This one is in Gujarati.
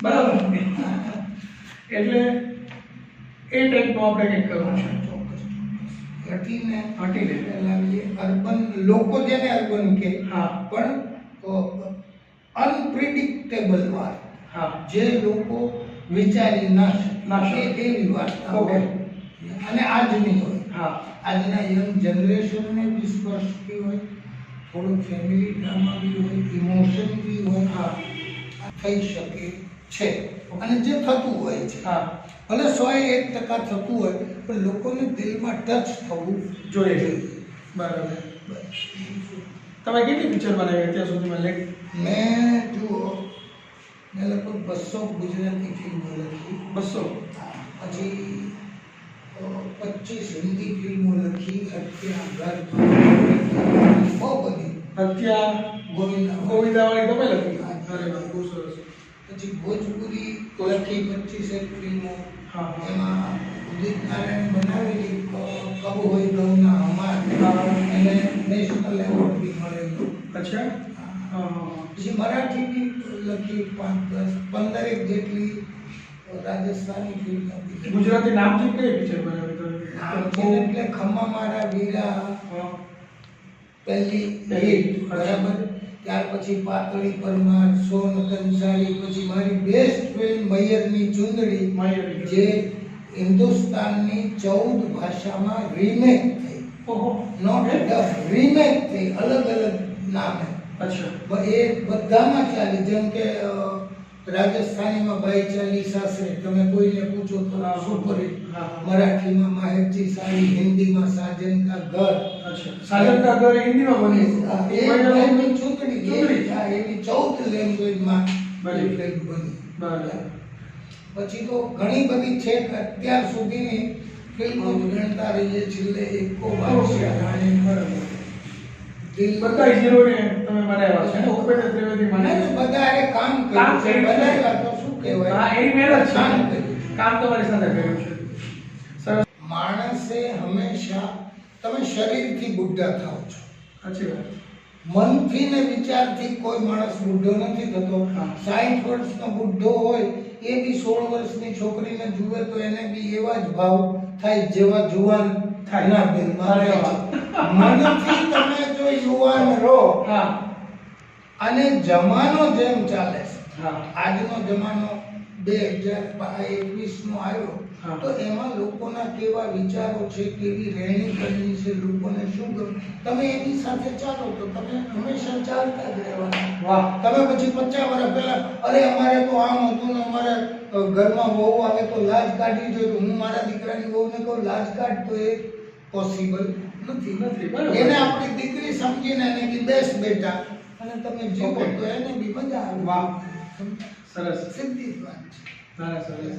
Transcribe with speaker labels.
Speaker 1: બરાબર. એટલે એ ટાઈપનું આપણે કંઈક કરવું છે.
Speaker 2: ચોક્કસ હટીને
Speaker 1: હટીને.
Speaker 2: લાવીએ અર્બન લોકો જેને અર્બન કે
Speaker 1: હા.
Speaker 2: પણ અનપ્રિડિક્ટેબલ વાત.
Speaker 1: હા.
Speaker 2: જે લોકો વિચારી ના
Speaker 1: ના
Speaker 2: શકે.
Speaker 1: શકે.
Speaker 2: એવી વાર્તા
Speaker 1: ઓકે.
Speaker 2: હોય અને આજની હોય.
Speaker 1: હા.
Speaker 2: આજના યંગ જનરેશનને સ્પર્શતી હોય. થોડું ફેમિલી ડ્રામા બી હોય ઇમોશન થઈ શકે છે. અને જે થતું હોય છે.
Speaker 1: હા.
Speaker 2: ભલે સો એક ટકા થતું હોય પણ લોકોને દિલમાં ટચ થવું
Speaker 1: જોઈએ. બરાબર. તમે કેટલી પિક્ચર બનાવી અત્યાર સુધીમાં લેખ?
Speaker 2: મેં જુઓ મેં લગભગ બસો ગુજરાતી ફિલ્મો લખી.
Speaker 1: બસો?
Speaker 2: પછી પચીસ હિન્દી ફિલ્મો લખી. અત્યારે ઘર બહુ બધી.
Speaker 1: હત્યા
Speaker 2: ગોવિંદ
Speaker 1: ગોવિંદાવાળી તમે લખી? વાહ બહુ સરસ
Speaker 2: પછી ભોજપુરી લખી પચીસ એક ફિલ્મો.
Speaker 1: હા
Speaker 2: એમાં ઉદિત નારાયણ બનાવેલી કબ હોય ગૌના અમાર
Speaker 1: હા.
Speaker 2: એને નેશનલ એવોર્ડ બી મળેલો.
Speaker 1: અચ્છા?
Speaker 2: પછી મરાઠી બી લખી પાંચ દસ પંદરેક જેટલી રાજસ્થાની ફિલ્મો ગુજરાતી નામ
Speaker 1: ગુજરાતી કઈ પિક્ચર બનાવી
Speaker 2: એટલે ખમ્મા મારા વીરા પહેલી, બરાબર? ત્યાર પછી પાતળી પરમાર સોન કંસારી પછી મારી બેસ્ટ ફિલ્મ મૈયરની ચુંદડી જે હિન્દુસ્તાનની ચૌદ ભાષામાં રીમેક થઈ. નોટ ડબ રીમેક થઈ. અલગ અલગ નામે.
Speaker 1: અચ્છા.
Speaker 2: એ બધામાં ચાલી. જેમ કે રાજસ્થાનીમાં ભાઈ ચાલી સાસરે તમે કોઈને પૂછો તો. સુપર મરાઠીમાં માહેરજી સાડી હિન્દીમાં સાજન કા ઘર
Speaker 1: સાજન કા ઘર હિન્દીમાં બની
Speaker 2: એ એવી ચૌદ લેંગ્વેજમાં
Speaker 1: બની.
Speaker 2: બની.
Speaker 1: બરાબર.
Speaker 2: પછી તો ઘણી બધી છે અત્યાર સુધીની ફિલ્મો ગણતા રહીએ છેલ્લે એકો બાદશાહ રાણી
Speaker 1: બરાબર. બધા હીરોને તમે બનાવ્યા છે. ઉપેન્દ્ર ત્રિવેદી
Speaker 2: મને
Speaker 1: મને
Speaker 2: તો બધા હારે કામ કર્યું છે. બનાવ્યા તો શું કહેવાય?
Speaker 1: હા એની મહેનત
Speaker 2: કામ
Speaker 1: છે. કામ તમારી સાથે કર્યું છે. સરસ.
Speaker 2: માણસે હંમેશા તમે શરીરથી બુઢા થાવ છો.
Speaker 1: સાચી વાત.
Speaker 2: મનથી ને વિચારથી કોઈ માણસ બુઢો નથી થતો. સાઠ વર્ષનો બુઢો હોય એ બી સોળ વર્ષની છોકરીને જુએ તો એને બી એવા જ ભાવ થાય જેવા જુવાન
Speaker 1: થાય.
Speaker 2: મનથી તમે જો યુવાન રહો
Speaker 1: હા.
Speaker 2: અને જમાનો જેમ ચાલે
Speaker 1: હા.
Speaker 2: આજનો જમાનો બે હજાર એકવીસનો આવ્યો. તો એમાં લોકોના કેવા વિચારો છે કેવી રહેણી કરણી છે લોકોને શું ગમે તમે એની સાથે ચાલો તો તમે હંમેશા ચાલતા જ રહેવાના.
Speaker 1: વાહ.
Speaker 2: તમે પછી પચાસ વર્ષ પહેલાં અરે અમારે તો આમ હતું ને અમારે ઘરમાં વહુ આવે તો લાજ કાઢવી જોઈએ તો હું મારા દીકરાની વહુને કહું લાજ કાઢ તો એ પોસિબલ નથી.
Speaker 1: નથી,
Speaker 2: એને આપણી દીકરી સમજીને એને બી બેસ બેટા. અને તમે જીવો તો એને બી મજા આવે.
Speaker 1: વાહ. સરસ.
Speaker 2: સિદ્ધિ
Speaker 1: ના ના સરસ.